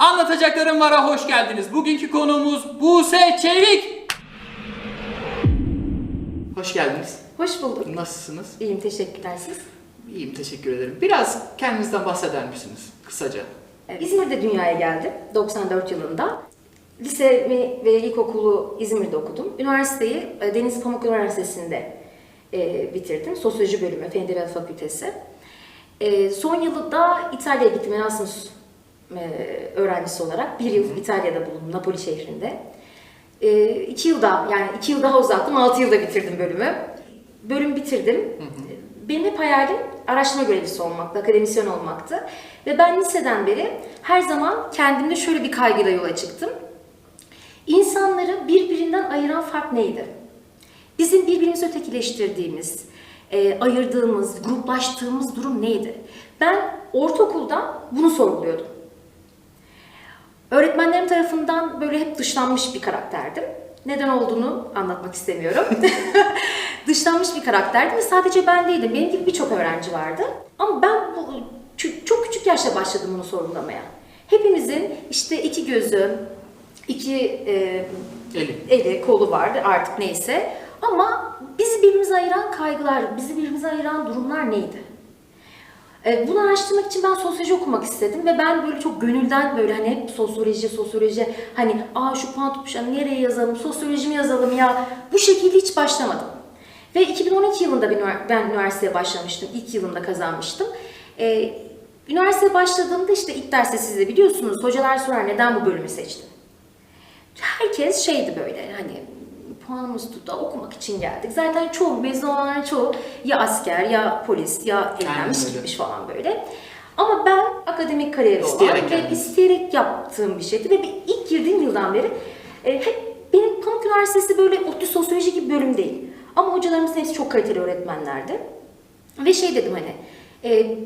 Anlatacaklarım var'a hoş geldiniz. Bugünkü konuğumuz Buse Çevik. Hoş geldiniz. Hoş bulduk. Nasılsınız? İyiyim, teşekkürler siz. İyiyim, teşekkür ederim. Biraz kendinizden bahseder misiniz? Kısaca. Evet, İzmir'de dünyaya geldim 94 yılında. Lisemi ve ilkokulu İzmir'de okudum. Üniversiteyi e, Deniz Pamuk Üniversitesi'nde e, bitirdim. Sosyoloji bölümü, Fen Edebiyat Fakültesi. E, son yılı da İtalya'ya gittim Erasmus öğrencisi olarak. Bir yıl İtalya'da bulundum, Napoli şehrinde. E, iki yılda, yani iki yıl daha uzattım, altı yılda bitirdim bölümü. Bölüm bitirdim. Benim hep hayalim araştırma görevlisi olmaktı, akademisyen olmaktı. Ve ben liseden beri her zaman kendimde şöyle bir kaygıyla yola çıktım. İnsanları birbirinden ayıran fark neydi? Bizim birbirimizi ötekileştirdiğimiz, e, ayırdığımız, gruplaştığımız durum neydi? Ben ortaokulda bunu sorguluyordum. Öğretmenlerim tarafından böyle hep dışlanmış bir karakterdim. Neden olduğunu anlatmak istemiyorum. dışlanmış bir karakterdim ve sadece ben değildim. Benim gibi birçok öğrenci vardı. Ama ben bu, çok küçük yaşta başladım bunu sorgulamaya. Hepimizin işte iki gözü, iki e, Eli. eli, kolu vardı artık neyse. Ama bizi birbirimize ayıran kaygılar, bizi birbirimize ayıran durumlar neydi? E, Bunu araştırmak için ben sosyoloji okumak istedim ve ben böyle çok gönülden böyle hani hep sosyoloji, sosyoloji hani aa şu hani nereye yazalım, sosyoloji mi yazalım ya bu şekilde hiç başlamadım. Ve 2012 yılında ben ünivers- ben üniversiteye başlamıştım, ilk yılında kazanmıştım. E, üniversiteye başladığımda işte ilk derste siz de biliyorsunuz hocalar sorar neden bu bölümü seçtin? herkes şeydi böyle hani puanımız tuttu okumak için geldik. Zaten çoğu mezun olanların çoğu ya asker ya polis ya evlenmiş öyle. gitmiş falan böyle. Ama ben akademik kariyeri olan İsteyerek ve geldin. isteyerek yaptığım bir şeydi ve bir- ilk girdiğim yıldan beri e, hep benim Pamuk Üniversitesi böyle ODTÜ sosyoloji gibi bölüm değil. Ama hocalarımızın hepsi çok kaliteli öğretmenlerdi. Ve şey dedim hani e,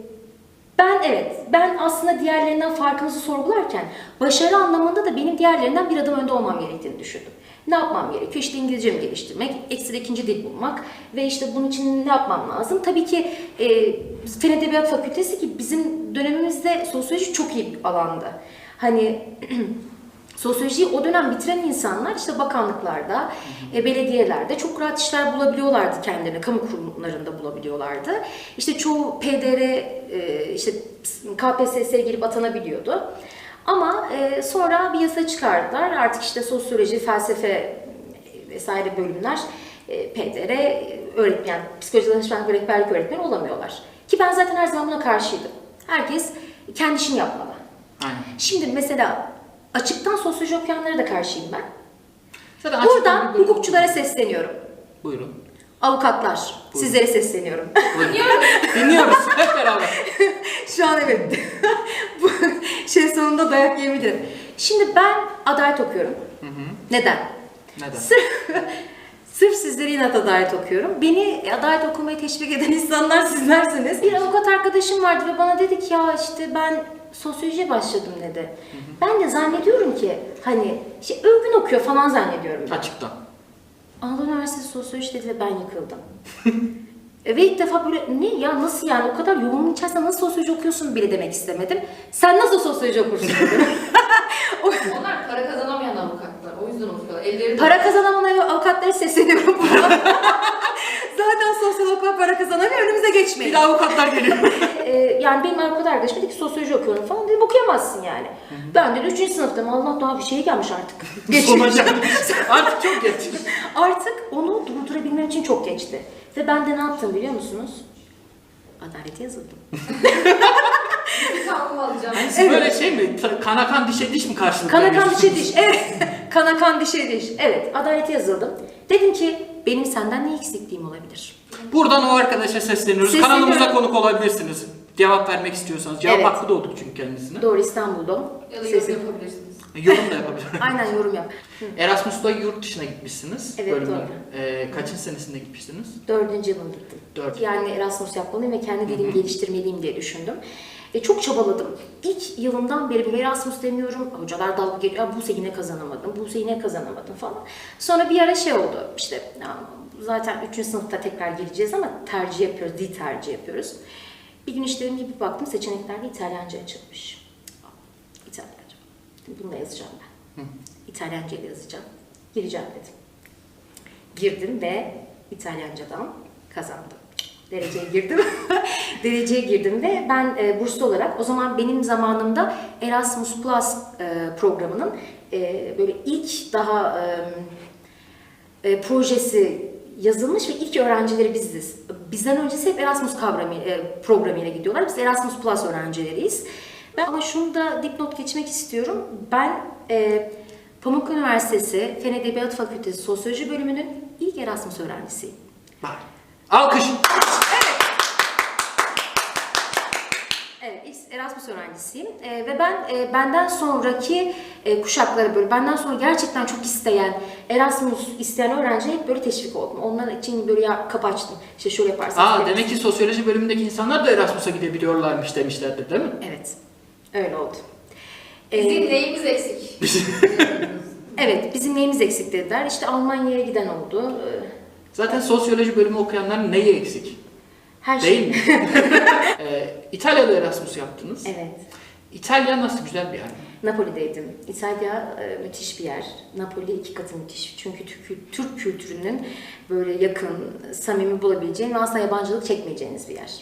ben evet, ben aslında diğerlerinden farkımızı sorgularken başarı anlamında da benim diğerlerinden bir adım önde olmam gerektiğini düşündüm. Ne yapmam gerekiyor? İşte İngilizcemi geliştirmek, ekstra ikinci dil bulmak ve işte bunun için ne yapmam lazım? Tabii ki e, Fen Edebiyat Fakültesi ki bizim dönemimizde sosyoloji çok iyi bir alandı. Hani Sosyolojiyi o dönem bitiren insanlar işte bakanlıklarda, e, belediyelerde çok rahat işler bulabiliyorlardı kendilerine, kamu kurumlarında bulabiliyorlardı. İşte çoğu PDR, e, işte KPSS'ye girip atanabiliyordu. Ama e, sonra bir yasa çıkardılar. Artık işte sosyoloji, felsefe e, vesaire bölümler e, PDR öğretmen, yani psikoloji danışmanlık ve rehberlik öğretmeni olamıyorlar. Ki ben zaten her zaman buna karşıydım. Herkes kendi işini yapmalı. Aynen. Şimdi mesela açıktan sosyoloji okuyanlara da karşıyım ben. Zaten açıktan Buradan bir bölüm- hukukçulara sesleniyorum. Buyurun. Avukatlar, Buyurun. sizlere sesleniyorum. Dinliyoruz hep beraber. Şu an evet. Bu şey sonunda dayak yemedim. Şimdi ben adalet okuyorum. Neden? Neden? Sırf, sırf sizlere inat adalet okuyorum. Beni adalet okumayı teşvik eden insanlar sizlersiniz. Bir avukat arkadaşım vardı ve bana dedi ki ya işte ben sosyolojiye başladım dedi. Ben de zannediyorum ki hani işte övgün okuyor falan zannediyorum. ben. Açıktan. Anadolu Üniversitesi Sosyoloji dedi ve ben yıkıldım. Ve ilk defa böyle ne ya nasıl yani o kadar yoğunluğun içerisinde nasıl sosyoloji okuyorsun bile demek istemedim. Sen nasıl sosyoloji okursun dedim. Onlar para kazanamayan avukatlar. O yüzden okuyorlar. Elleri Para kazanamayan avukatlara sesleniyorum buradan. Zaten sosyal avukatlar para kazanamıyor önümüze Bir geçmeyin. de avukatlar geliyor. Ee, yani benim avukat arkadaşım dedi ki sosyoloji okuyorum falan dedim okuyamazsın yani. Ben de 3. sınıftayım Allah daha bir şey gelmiş artık. Geçmiş. Artık çok geç. Artık onu durdurabilmem için çok geçti. Ve ben de ne yaptım biliyor musunuz? Adalete yazıldım. alacağım. Siz böyle şey mi? Kana kan dişe diş mi karşılık Kana kan dişe diş. Evet. Kana kan dişe diş. Evet. Adalete yazıldım. Dedim ki benim senden ne eksikliğim olabilir? Buradan o arkadaşa sesleniyoruz. Sesleniyorum. Kanalımıza konuk olabilirsiniz. Cevap vermek istiyorsanız. Cevap Evet. hakkı doğduk çünkü kendisine. Doğru İstanbul'da. Ya da yorum yapabilirsiniz. Yorum da yapabilir. Aynen yorum yap. Erasmus'ta yurt dışına gitmişsiniz. Evet, doğru. Ee, kaçıncı senesinde gitmiştiniz? Dördüncü yılım gittim. Dört. Yani Erasmus yapmalıyım ve kendi dilimi geliştirmeliyim diye düşündüm. E, çok çabaladım. İlk yılımdan beri bir Erasmus demiyorum. Hocalar dalga geliyor. "Ya Buse yine kazanamadım. Buse yine kazanamadım falan. Sonra bir ara şey oldu. İşte zaten 3. sınıfta tekrar gireceğiz ama tercih yapıyoruz. Dil tercih yapıyoruz. Bir gün ki bir baktım seçeneklerde İtalyanca açılmış. İtalyanca. Bununla yazacağım ben. İtalyanca ile yazacağım. Gireceğim dedim. Girdim ve İtalyancadan kazandım. Dereceye girdim. Dereceye girdim ve ben e, burslu olarak o zaman benim zamanımda Erasmus Plus e, programının e, böyle ilk daha e, e, projesi yazılmış ve ilk öğrencileri biziz. Bizden öncesi hep Erasmus kavramı, e, programıyla gidiyorlar. Biz Erasmus Plus öğrencileriyiz. Ben ama şunu da dipnot geçmek istiyorum. Ben e, Pamuk Üniversitesi Fen Edebiyat Fakültesi Sosyoloji bölümünün ilk Erasmus öğrencisiyim. Bak. Alkış. Evet, Erasmus öğrencisiyim E, ve ben e, benden sonraki e, kuşaklara böyle benden sonra gerçekten çok isteyen Erasmus isteyen öğrenciye hep böyle teşvik oldum. Onlar için böyle ya kapı açtım. İşte şöyle yaparsanız. Aa demek ki sosyoloji bölümündeki insanlar da Erasmus'a gidebiliyorlarmış demişlerdi değil mi? Evet, öyle oldu. Bizim neyimiz eksik? evet, bizim neyimiz eksik dediler. İşte Almanya'ya giden oldu. E, Zaten sosyoloji bölümü okuyanların neyi eksik? Her şey. Değil mi? ee, İtalya'da Erasmus yaptınız. Evet. İtalya nasıl güzel bir yer mi? Napoli'deydim. İtalya e, müthiş bir yer. Napoli iki katı müthiş. Çünkü Türk, Türk kültürünün böyle yakın, samimi bulabileceğin ve asla yabancılık çekmeyeceğiniz bir yer.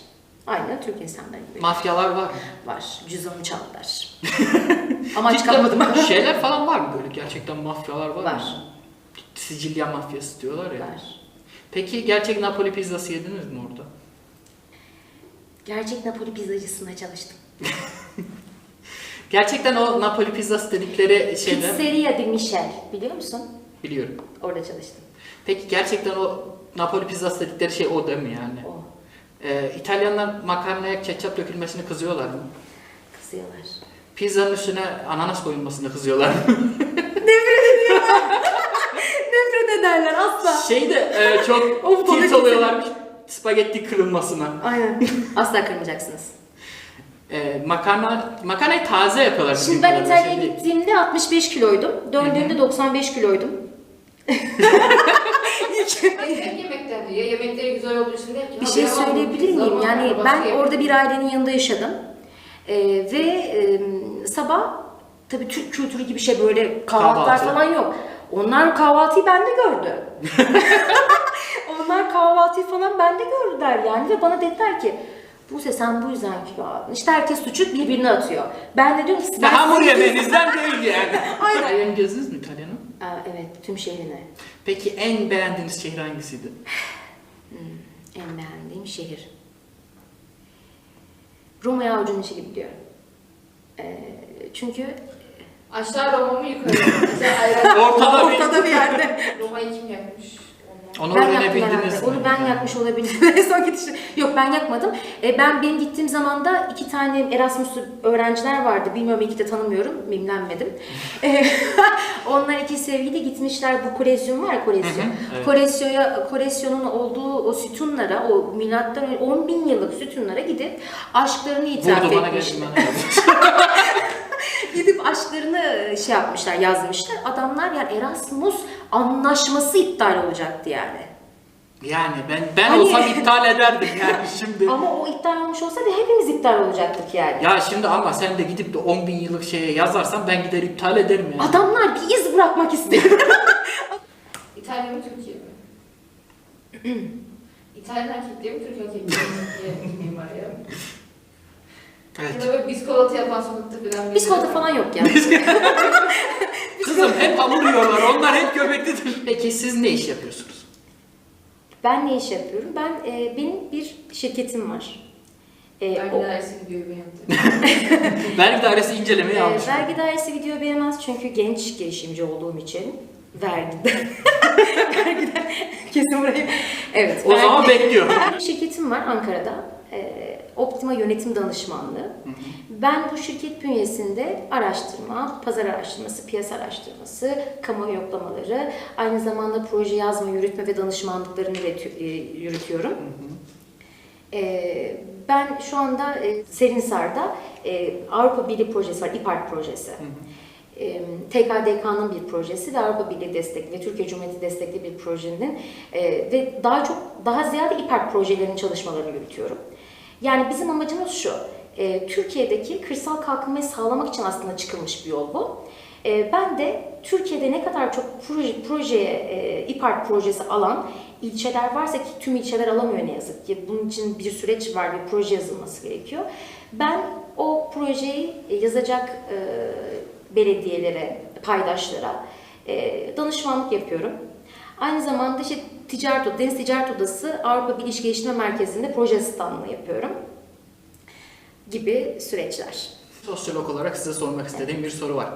Aynı Türk insanları gibi. Mafyalar var mı? var. Cüzdanı çaldılar. Ama çıkamadım. Şeyler falan var mı böyle gerçekten mafyalar var, Var. mı? Sicilya mafyası diyorlar ya. var. Peki gerçek Napoli pizzası yediniz mi orada? Gerçek Napoli pizzacısında çalıştım. Gerçekten o Napoli pizzası dedikleri şeyler Pizzeria di Michel biliyor musun? biliyorum. Orada çalıştım. Peki gerçekten o Napoli pizzası dedikleri şey o değil mi yani? O. Ee, İtalyanlar makarnaya ketçap dökülmesini kızıyorlar mı? Kızıyorlar. Pizzanın üstüne ananas koyulmasını kızıyorlar mı? Nefret ederler asla. şey de e, çok Of, bana tilt oluyorlarmış spagetti kırılmasına. Aynen. asla kırmayacaksınız. E, makarna, makarnayı taze yapıyorlar. bizim Şimdi ben buralarda, İtalya'ya değil. gittiğimde 65 kiloydum. Döndüğümde 95 kiloydum. Yemekten diyor. Yemekleri güzel olduğu için de Bir şey söyleyebilir miyim? Yani ben orada bir ailenin yanında yaşadım. Ee, ve e, sabah tabii Türk kültürü gibi şey böyle kahvaltılar Kahvaltı. falan yok. Onlar kahvaltıyı bende gördü. Onlar kahvaltıyı falan bende gördüler yani ve bana dediler ki Buse sen bu yüzden kilo aldın. İşte herkes suçu birbirine atıyor. Ben de diyorum ki ben hamur yemeğinizden değil yani. Aynen. İtalya'nı gezdiniz mi İtalya'nın? Aa, evet tüm şehrini. Peki en beğendiğiniz şehir hangisiydi? En beğendiğim şehir. Roma'ya avucun içi gibi diyorum. Ee, çünkü Aşağı Roma mı yukarı mı? Mesela ayran. Ortada bir... ortada bir yerde. Roma'yı kim yapmış? Onlar. Onu ben yaktım öğrenebildiniz herhalde. mi? Onu ben yakmış olabilirim. En son gidişim. Yok ben yakmadım. Ee, ben benim gittiğim zaman da iki tane Erasmus'lu öğrenciler vardı. Bilmiyorum iki de tanımıyorum. Mimlenmedim. Ee, Onlar iki sevgili gitmişler bu kolezyum var ya hı, evet. Kolesyoya, kolesyonun olduğu o sütunlara, o milattan önce 10 bin yıllık sütunlara gidip aşklarını itiraf Vurdu bana etmişler. geldi bana geldi. Gidip aşklarını şey yapmışlar, yazmışlar. Adamlar yani Erasmus anlaşması iptal olacaktı yani. Yani ben ben Hani- olsam iptal ederdim yani şimdi. Ama o iptal olmuş olsaydı hepimiz iptal olacaktık yani. Ya şimdi ama sen de gidip de 10 bin yıllık şeye yazarsan ben gider iptal ederim yani. Adamlar bir iz bırakmak istiyor. İtalya mı Türkiye mi? İtalyan erkek diye mi Türk erkek diye mi diye kimliğim var ya. Evet. Ya da böyle biskolata yapan sokakta falan. Biskolata falan yok yani. Kızım hep hamur yiyorlar. Onlar hep göbeklidir. Peki siz ne iş yapıyorsunuz? Ben ne iş yapıyorum? Ben e, benim bir şirketim var. E, Vergi o- dairesi gidiyor yaptı. Vergi dairesi incelemeyi e, almış. vergi dairesi video beğenmez çünkü genç girişimci olduğum için. Vergiden. Vergiden. Kesin burayı. Evet. O zaman vergi- bekliyor. Bir şirketim var Ankara'da. Ee, Optima Yönetim Danışmanlığı. Ben bu şirket bünyesinde araştırma, pazar araştırması, piyasa araştırması, kamu yoklamaları, aynı zamanda proje yazma, yürütme ve danışmanlıklarını üreti- e, yürütüyorum. Ee, ben şu anda e, Serinsar'da e, Avrupa Birliği projesi var, İPART projesi. E, TKDK'nın bir projesi ve Avrupa Birliği destekli ve Türkiye Cumhuriyeti destekli bir projenin e, ve daha çok daha ziyade İPART projelerinin çalışmalarını yürütüyorum. Yani bizim amacımız şu. e, Türkiye'deki kırsal kalkınmayı sağlamak için aslında çıkılmış bir yol bu. E, ben de Türkiye'de ne kadar çok proje, projeye, e, İPART projesi alan ilçeler varsa ki tüm ilçeler alamıyor ne yazık ki. Bunun için bir süreç var, bir proje yazılması gerekiyor. Ben o projeyi yazacak e, belediyelere, paydaşlara e, danışmanlık yapıyorum. Aynı zamanda işte Ticaret Odası, Deniz Ticaret Odası Avrupa Bilgi Geliştirme Merkezi'nde proje asistanlığı yapıyorum gibi süreçler. Sosyolog olarak size sormak istediğim bir soru var.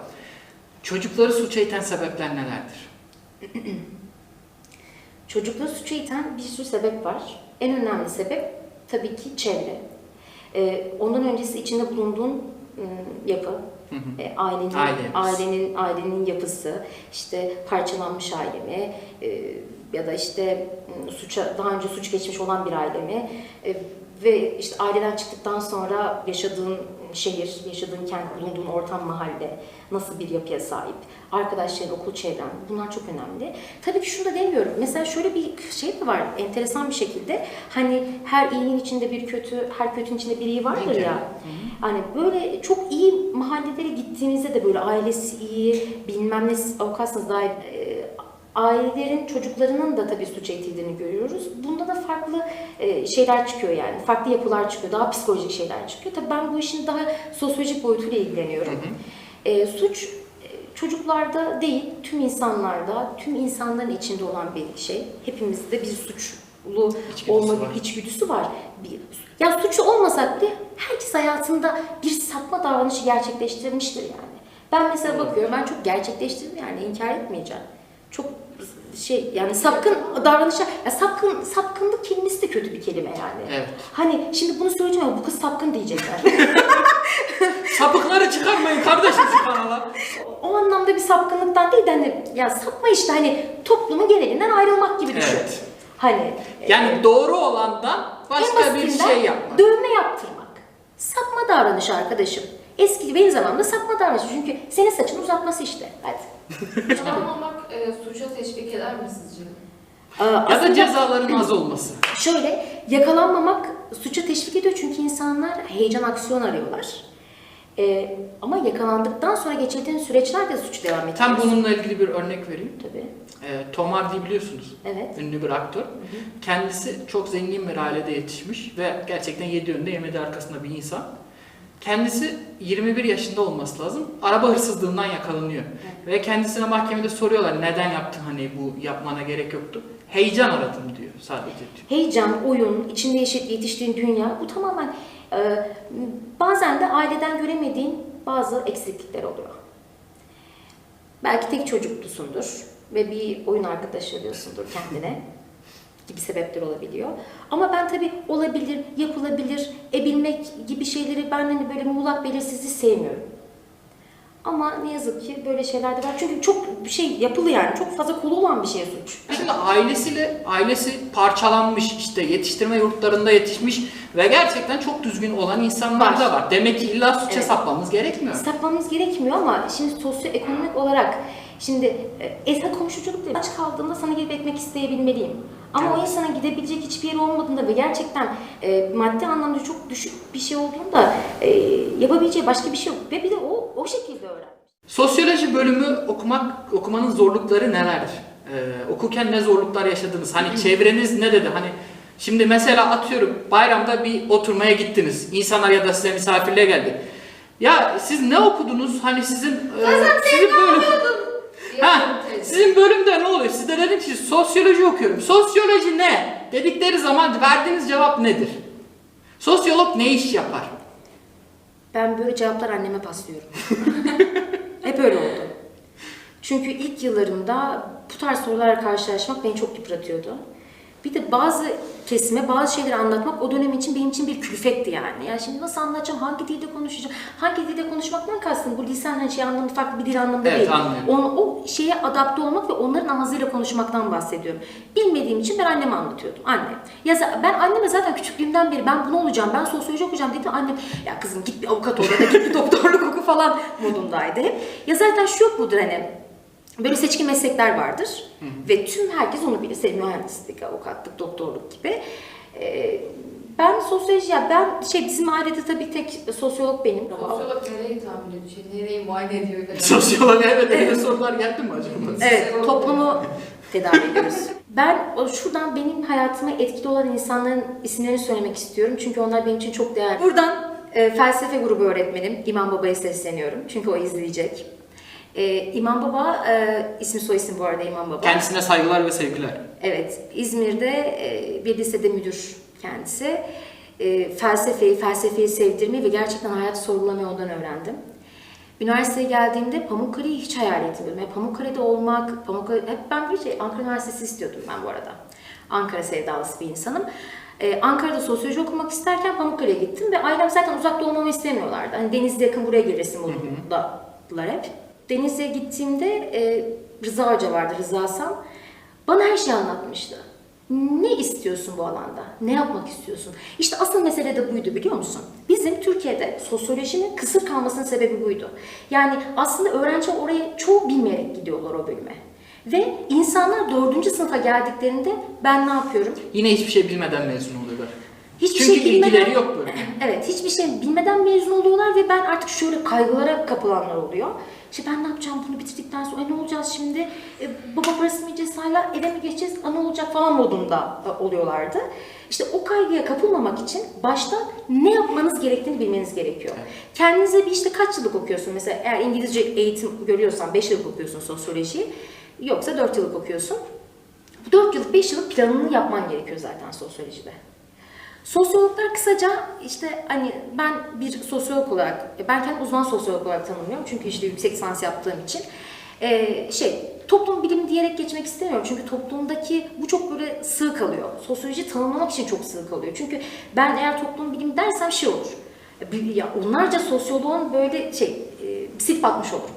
Çocukları suça iten sebepler nelerdir? Çocukları suça iten bir sürü sebep var. En önemli sebep tabii ki çevre. Ee, ondan öncesi içinde bulunduğun ım, yapı, Hı hı. e, ailenin, ailenin ailenin yapısı, işte parçalanmış aile mi e, ya da işte ım, suça daha önce suç geçmiş olan bir aile mi E, ve işte aileden çıktıktan sonra yaşadığın şehir, yaşadığın kent, bulunduğun ortam, mahalle nasıl bir yapıya sahip, arkadaşların, okul çevren bunlar çok önemli. Tabii ki şunu da demiyorum. Mesela şöyle bir şey de var enteresan bir şekilde. Hani her iyinin içinde bir kötü, her kötünün içinde bir iyi vardır ya. Hani böyle çok iyi mahallelere gittiğinizde de böyle ailesi iyi, bilmem ne avukatsınız daha e, ailelerin çocuklarının da tabii suça itildiğini görüyoruz. Bunda da farklı e, şeyler çıkıyor yani. Farklı yapılar çıkıyor. Daha psikolojik şeyler çıkıyor. Tabii ben bu işin daha sosyolojik boyutuyla ilgileniyorum. E, suç e, çocuklarda değil, tüm insanlarda, tüm insanların içinde olan bir şey. Hepimizde bir suçlu İçgüdüsü olma var. içgüdüsü var. Bir, ya suçlu olmasak bile herkes hayatında bir sapma davranışı gerçekleştirmiştir yani. Ben mesela bakıyorum, ben çok gerçekleştirdim yani inkar etmeyeceğim. Çok şey yani sapkın davranışa, ya sapkın, sapkınlık kelimesi de kötü bir kelime yani. Evet. Hani şimdi bunu söyleyeceğim ama bu kız sapkın diyecekler. Sapıkları çıkarmayın kardeşim şu kanala. o anlamda bir sapkınlıktan değil de hani ya sapma işte hani toplumun genelinden ayrılmak gibi düşün. Evet. Hani Yani doğru olandan başka bir şey yapmak. Dövme yaptırmak. Sapma davranışı arkadaşım. Eski benim zamanımda sapma davranışı. Çünkü senin saçını uzatması işte. Hadi. Yalanmamak e, suça teşvik eder mi sizce? Aa, Ya da cezaların az olması. Şöyle yakalanmamak suça teşvik ediyor çünkü insanlar heyecan aksiyon arıyorlar. Ee, ama yakalandıktan sonra geçirdiğin süreçlerde suç devam ediyor. Tam bununla ilgili bir örnek vereyim. Tabii. Ee, Tom Hardy biliyorsunuz. Evet. Ünlü bir aktör. Kendisi çok zengin bir ailede yetişmiş ve gerçekten yedi önünde yemedi arkasında bir insan. Kendisi 21 yaşında olması lazım. Araba hırsızlığından yakalanıyor. Ve kendisine mahkemede soruyorlar neden yaptın hani bu yapmana gerek yoktu. Heyecan aradım diyor sadece diyor. Heyecan, oyun, içinde yetiştiğin dünya bu tamamen e, bazen de aileden göremediğin bazı eksiklikler oluyor. Belki tek çocuklusundur ve bir oyun arkadaşı arıyorsundur kendine gibi sebepler olabiliyor. Ama ben tabii olabilir, yapılabilir, ebilmek gibi şeyleri ben hani böyle muğlak belirsizliği sevmiyorum. Ama ne yazık ki böyle şeyler de var. Çünkü çok bir şey yapılı yani. Çok fazla kolu olan bir şey suç. Şimdi ailesiyle ailesi parçalanmış işte yetiştirme yurtlarında yetişmiş ve gerçekten çok düzgün olan insanlar Var. da var. Demek ki illa suça Evet. sapmamız gerekmiyor. Sapmamız gerekmiyor ama şimdi sosyoekonomik olarak şimdi e, esas komşuculuk değil. Aç kaldığımda sana gelip ekmek isteyebilmeliyim. Ama o Evet. insana gidebilecek hiçbir yer olmadığında ve gerçekten e, maddi anlamda çok düşük bir şey olduğunda e, yapabileceği başka bir şey yok. Ve bir de o o şekilde öğren. Sosyoloji bölümü okumak okumanın zorlukları nelerdir? Ee, okurken ne zorluklar yaşadınız? Hani çevreniz ne dedi? Hani şimdi mesela atıyorum bayramda bir oturmaya gittiniz. İnsanlar ya da size misafirliğe geldi. Ya siz ne okudunuz? Hani sizin e, sizin bölüm Ha, sizin bölümde ne oluyor? Siz de dedim ki sosyoloji okuyorum. Sosyoloji ne? Dedikleri zaman verdiğiniz cevap nedir? Sosyolog ne iş yapar? Ben böyle cevaplar anneme paslıyorum. Hep öyle oldu. Çünkü ilk yıllarımda bu tarz sorularla karşılaşmak beni çok yıpratıyordu. Bir de bazı kesime bazı şeyleri anlatmak o dönem için benim için bir külfetti yani. Yani şimdi nasıl anlatacağım, hangi dilde konuşacağım, hangi dilde konuşmaktan kastım bu lisan hani şey anlamında farklı bir dil anlamında Evet, değil. anlıyorum. O, o şeye adapte olmak ve onların ağzıyla konuşmaktan bahsediyorum. Bilmediğim için ben anneme anlatıyordum. Anne. Ya ben anneme zaten küçüklüğümden beri ben bunu olacağım, ben sosyoloji okuyacağım dedim. Annem ya kızım git bir avukat ol ya da git bir doktorluk oku falan modundaydı hep. Ya zaten şu yok mudur hani Böyle seçkin meslekler vardır ve tüm herkes onu bilir. Senin mühendislik, avukatlık, doktorluk gibi. Ee, Ben sosyoloji ya ben şey bizim ailede tabii tek sosyolog benim. Sosyolog nereyi tahmin ediyor? Şey, nereyi muayene ediyor? Sosyolog evet öyle sorular geldi mi acaba? Evet, toplumu tedavi ediyoruz. Ben o- şuradan benim hayatıma etkili olan insanların isimlerini söylemek istiyorum. Çünkü onlar benim için çok değerli. Buradan e, felsefe grubu öğretmenim İmam Baba'ya sesleniyorum. Çünkü o izleyecek. E, İmam Baba, e, ismi soy isim bu arada İmam Baba. Kendisine saygılar ve sevgiler. Evet, İzmir'de e, bir lisede müdür kendisi. E, felsefeyi, felsefeyi sevdirmeyi ve gerçekten hayatı sorgulamayı ondan öğrendim. Üniversiteye geldiğimde Pamukkale'yi hiç hayal etmiyordum. Yani Pamukkale'de olmak, Pamukkale, hep ben bir şey, Ankara Üniversitesi istiyordum ben bu arada. Ankara sevdalısı bir insanım. Ee, Ankara'da sosyoloji okumak isterken Pamukkale'ye gittim ve ailem zaten uzakta olmamı istemiyorlardı. Hani Denizli yakın buraya gelirsin modundalar hep. Denizli'ye gittiğimde e, Rıza Hoca vardı, Rıza Sam. Bana her şeyi anlatmıştı. Ne istiyorsun bu alanda? Ne yapmak istiyorsun? İşte asıl mesele de buydu biliyor musun? Bizim Türkiye'de sosyolojinin kısır kalmasının sebebi buydu. Yani aslında öğrenci oraya çoğu bilmeyerek gidiyorlar o bölüme. Ve insanlar dördüncü sınıfa geldiklerinde ben ne yapıyorum? Yine hiçbir şey bilmeden mezun oluyorlar. Hiçbir Çünkü şey bilmeden- ilgileri yok böyle. Evet, hiçbir şey bilmeden mezun oluyorlar ve ben artık şöyle kaygılara kapılanlar oluyor. İşte ben ne yapacağım bunu bitirdikten sonra e, ne olacağız şimdi? E, baba parası mı yiyeceğiz hala eve mi geçeceğiz? A, ne olacak falan modunda e, oluyorlardı. İşte o kaygıya kapılmamak için başta ne yapmanız gerektiğini bilmeniz gerekiyor. Kendinize bir işte kaç yıllık okuyorsun? Mesela eğer İngilizce eğitim görüyorsan 5 yıllık okuyorsun sosyolojiyi. Yoksa 4 yıllık okuyorsun. 4 yıllık 5 yıllık planını yapman gerekiyor zaten sosyolojide. Sosyologlar kısaca işte hani ben bir sosyolog olarak, ben kendimi uzman sosyolog olarak tanımlıyorum çünkü işte yüksek lisans yaptığım için Ee, şey toplum bilimi diyerek geçmek istemiyorum çünkü toplumdaki bu çok böyle sığ kalıyor. Sosyoloji tanımlamak için çok sığ kalıyor. Çünkü ben eğer toplum bilimi dersem şey olur. Ya onlarca sosyoloğun böyle şey e, silip atmış olurum.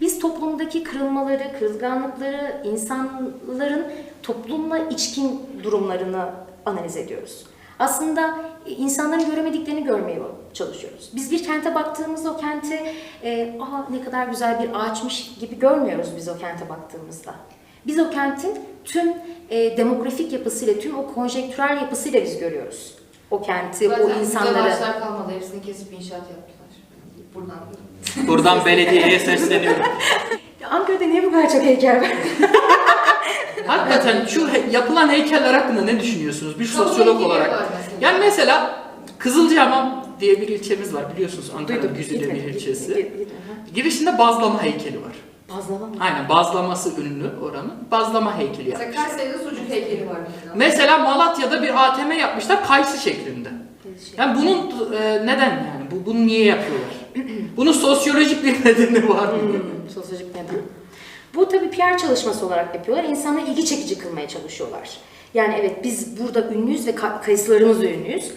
Biz toplumdaki kırılmaları, kırılganlıkları, insanların toplumla içkin durumlarını analiz ediyoruz. Aslında insanların göremediklerini görmeye çalışıyoruz. Biz bir kente baktığımızda o kenti e, Aa, ne kadar güzel bir ağaçmış gibi görmüyoruz biz o kente baktığımızda. Biz o kentin tüm e, demografik yapısıyla, tüm o konjektürel yapısıyla biz görüyoruz. O kenti, Zaten o insanları. ağaçlar kalmadı. Hepsini kesip inşaat yaptılar. Buradan. Buradan belediyeye sesleniyorum. Ankara'da niye bu kadar çok heykel var? Hakikaten şu he- yapılan heykeller hakkında ne düşünüyorsunuz? Bir Kamu sosyolog heykeli olarak. mesela. Yani mesela Kızılcahamam diye bir ilçemiz var biliyorsunuz Ankara'nın güzide bir Gitmedim, ilçesi. gitmedim, gitmedim, aha. Girişinde bazlama heykeli var. Bazlama mı? Aynen bazlaması ünlü oranın. Bazlama heykeli Mesela yapmışlar. Kayseri'de sucuk heykeli var. Mesela Malatya'da bir ATM yapmışlar kayısı şeklinde. Şey. Yani bunun e, neden yani? Bu, bunu niye yapıyorlar? Bunun sosyolojik bir nedeni var mı? Hmm, sosyolojik neden? Bu tabii PR çalışması olarak yapıyorlar. İnsanları ilgi çekici kılmaya çalışıyorlar. Yani evet biz burada ünlüyüz ve ka- kayısılarımızla ünlüyüz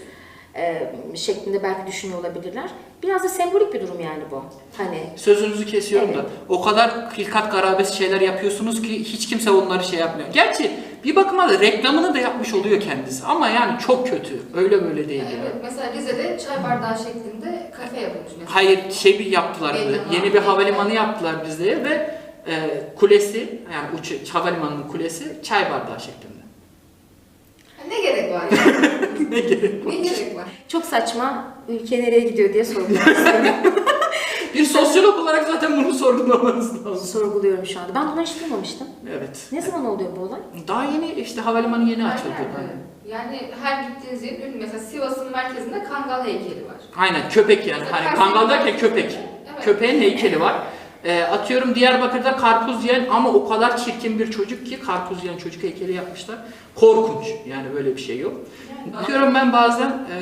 e, şeklinde belki düşünüyor olabilirler. Biraz da sembolik bir durum yani bu. Hani Sözünüzü kesiyorum da Evet. o kadar hilkat garabet şeyler yapıyorsunuz ki hiç kimse onları şey yapmıyor. Gerçi bir bakıma da reklamını da yapmış oluyor kendisi ama yani çok kötü. Öyle böyle değil Evet, yani. mesela Rize'de çay bardağı şeklinde kafe yapılmış mesela. Hayır şey bir yaptılar ha. yeni bir havalimanı yaptılar bizde ve e, kulesi yani uç, havalimanının kulesi çay bardağı şeklinde. Ne gerek var yani? ne gerek ne gerek var? çok saçma ülke nereye gidiyor diye sorgulamak istiyorum. Bir sosyolog olarak zaten bunu sorgulamanız lazım. Sorguluyorum şu anda. Ben bunları hiç duymamıştım. Evet. Ne zaman oluyor bu olay? Daha yeni işte havalimanı yeni açıldı. Aynen. Yani her gittiğiniz yerin ünlü. Mesela Sivas'ın merkezinde Kangal heykeli var. Aynen köpek yani. Hani kangal derken köpek. Evet. Köpeğin heykeli var. Ee, atıyorum Diyarbakır'da karpuz yiyen ama o kadar çirkin bir çocuk ki karpuz yiyen çocuk heykeli yapmışlar. Korkunç. Yani böyle bir şey yok. Yani Bakıyorum ben bazen e,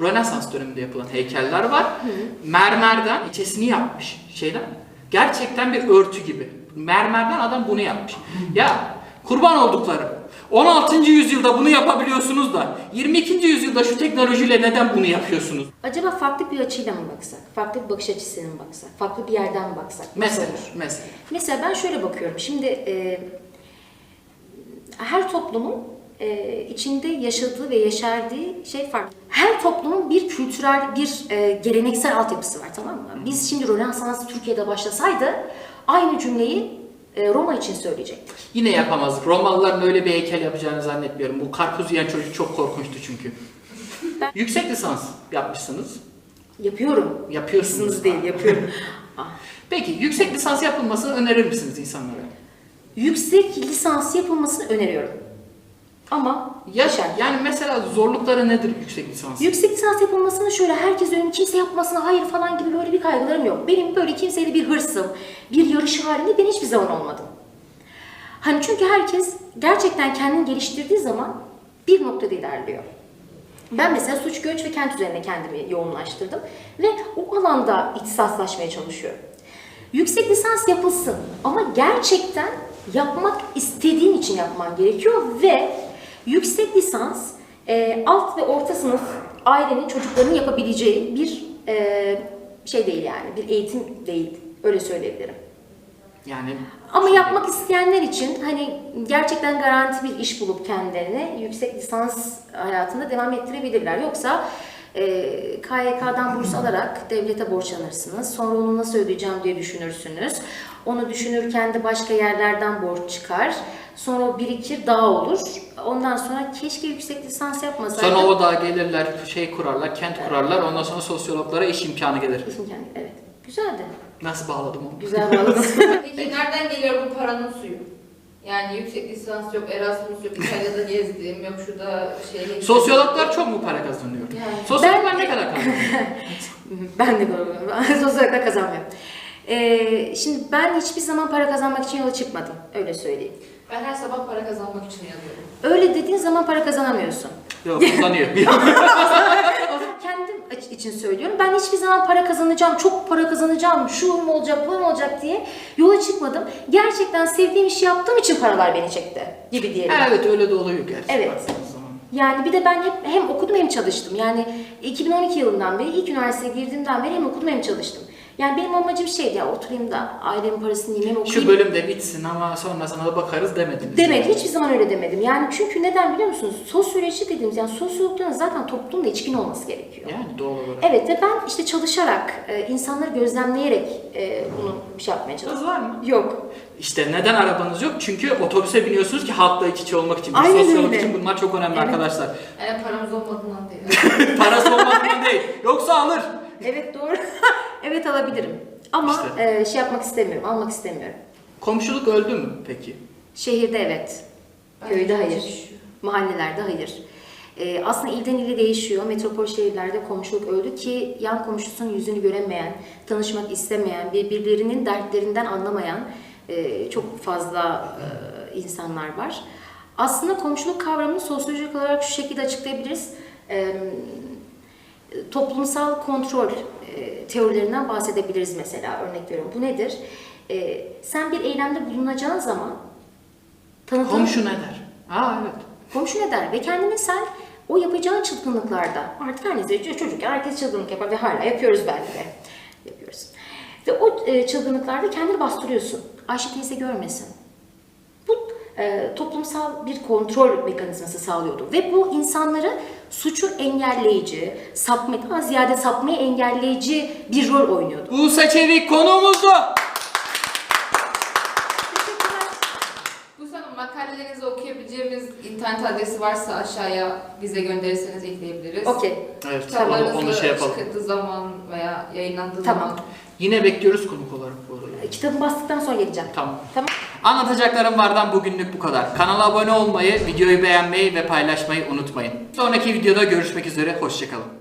Rönesans döneminde yapılan heykeller var. Mermerden içesini yapmış şeyden. Gerçekten bir örtü gibi. Mermerden adam bunu yapmış. Ya kurban olduklarım. 16. yüzyılda bunu yapabiliyorsunuz da 22. yüzyılda şu teknolojiyle neden bunu yapıyorsunuz? Acaba farklı bir açıyla mı baksak? Farklı bir bakış açısıyla mı baksak? Farklı bir yerden mi baksak? Mesela, mesela. Mesela ben şöyle bakıyorum. Şimdi e, her toplumun e, içinde yaşadığı ve yeşerdiği şey farklı. Her toplumun bir kültürel, bir e, geleneksel altyapısı var tamam mı? Biz şimdi Rönesans Türkiye'de başlasaydı aynı cümleyi e, Roma için söyleyecektir. Yine yapamazdık. Romalıların öyle bir heykel yapacağını zannetmiyorum. Bu karpuz yiyen çocuk çok korkunçtu çünkü. Ben- Yüksek lisans yapmışsınız. Yapıyorum. Yapıyorsunuz. Yapıyorsunuz değil, yapıyorum. Ah. Peki yüksek lisans yapılmasını önerir misiniz insanlara? Yüksek lisans yapılmasını öneriyorum. Ama Ya, şart. yani mesela zorlukları nedir yüksek lisans? Yüksek lisans yapılmasını şöyle herkes önüm kimse yapmasına hayır falan gibi böyle bir kaygılarım yok. Benim böyle kimseyle bir hırsım, bir yarış halinde ben hiçbir zaman olmadım. Hani çünkü herkes gerçekten kendini geliştirdiği zaman bir noktada ilerliyor. Ben mesela suç, göç ve kent üzerine kendimi yoğunlaştırdım ve o alanda ihtisaslaşmaya çalışıyorum. Yüksek lisans yapılsın ama gerçekten yapmak istediğin için yapman gerekiyor ve yüksek lisans e, alt ve orta sınıf ailenin çocuklarının yapabileceği bir e, şey değil yani bir eğitim değil öyle söyleyebilirim. Yani Ama yapmak isteyenler için hani gerçekten garanti bir iş bulup kendilerine yüksek lisans hayatında devam ettirebilirler. Yoksa e, KYK'dan burs alarak devlete borçlanırsınız. Sonra onu nasıl ödeyeceğim diye düşünürsünüz. Onu düşünürken de başka yerlerden borç çıkar. Sonra o birikir, dağ olur. Ondan sonra keşke yüksek lisans yapmasaydım. sonra o da gelirler, şey kurarlar, kent kurarlar. Ondan sonra sosyologlara iş imkanı gelir. Kesin kendi- Evet. Güzeldi. Nasıl bağladım onu? Güzel bağladın. Peki nereden geliyor bu paranın suyu? Yani yüksek lisans yok, Erasmus yok, İtalya'da gezdim, yok şurada şey... Sosyologlar çok mu para kazanıyor? Yani. Sosyologlar ne kadar kazanıyor? ben de görmüyorum. Sosyal kazanmıyorum. Ee, şimdi ben hiçbir zaman para kazanmak için yola çıkmadım. Öyle söyleyeyim. Ben her sabah para kazanmak için yazıyorum. Öyle dediğin zaman para kazanamıyorsun. Yok kullanıyor. Kendim aç- için söylüyorum. Ben hiçbir zaman para kazanacağım, çok para kazanacağım, şu mu olacak, bu mu olacak diye yola çıkmadım. Gerçekten sevdiğim işi yaptığım için paralar beni çekti gibi diyelim. Ha, evet öyle de oluyor gerçi. Evet. baktığınız zaman. Yani bir de ben hep hem okudum hem çalıştım. Yani 2012 yılından beri ilk üniversiteye girdiğimden beri hem okudum hem çalıştım. Yani benim amacım şeydi ya oturayım da ailemin parasını yiyeyim okuyayım. Şu bölüm de bitsin ama sonrasına da bakarız demediniz. Demedim. Hiçbir zaman öyle demedim. Yani çünkü neden biliyor musunuz? Sosyoloji dediğimiz yani sosyologların zaten toplumda içkin olması gerekiyor. Yani doğal olarak. Evet ve ben işte çalışarak, e, insanları gözlemleyerek e, bunu bir şey yapmaya çalıştım. Var mı? Yok. İşte neden arabanız yok? Çünkü otobüse biniyorsunuz ki halkla iç içe olmak için. Aynen sosyolog öyle. için bunlar çok önemli Evet. arkadaşlar. Yani paramız olmadığından değil. Parası olmadığından değil. Yoksa alır. Evet doğru. evet alabilirim. Ama İşte. e, şey yapmak istemiyorum, almak istemiyorum. Komşuluk öldü mü peki? Şehirde evet. Köyde hayır. Mahallelerde hayır. Ee, aslında ilden ile değişiyor. Metropol şehirlerde komşuluk öldü ki yan komşusunun yüzünü göremeyen, tanışmak istemeyen, birbirlerinin dertlerinden anlamayan e, çok fazla e, insanlar var. Aslında komşuluk kavramını sosyolojik olarak şu şekilde açıklayabiliriz. Ee, toplumsal kontrol e, teorilerinden bahsedebiliriz mesela örnek veriyorum. Bu nedir? E, sen bir eylemde bulunacağın zaman tanıdığın Komşu ne der? Aa evet. komşu ne der ve kendini sen o yapacağın çılgınlıklarda artık her neyse çocuk herkes çılgınlık yapar ve hala yapıyoruz belki de yapıyoruz. Ve o e, çılgınlıklarda kendini bastırıyorsun. Ayşe teyze görmesin. Bu e, toplumsal bir kontrol mekanizması sağlıyordu ve bu insanları suçu engelleyici, sapma, daha ziyade sapmayı engelleyici bir rol oynuyordu. Buse Çevik konuğumuzdu. Bu sana makalelerinizi okuyabileceğimiz internet adresi varsa aşağıya bize gönderirseniz ekleyebiliriz. Okey, Evet onu, Kitaplarınızı onu şey yapalım. çıktığı zaman veya yayınlandığı Tamam. zaman. Yine bekliyoruz konuk olarak bu arada. kitabı bastıktan sonra geleceğim. Tamam. Tamam. Anlatacaklarım vardan bugünlük bu kadar. Kanala abone olmayı, videoyu beğenmeyi ve paylaşmayı unutmayın. Sonraki videoda görüşmek üzere, hoşçakalın.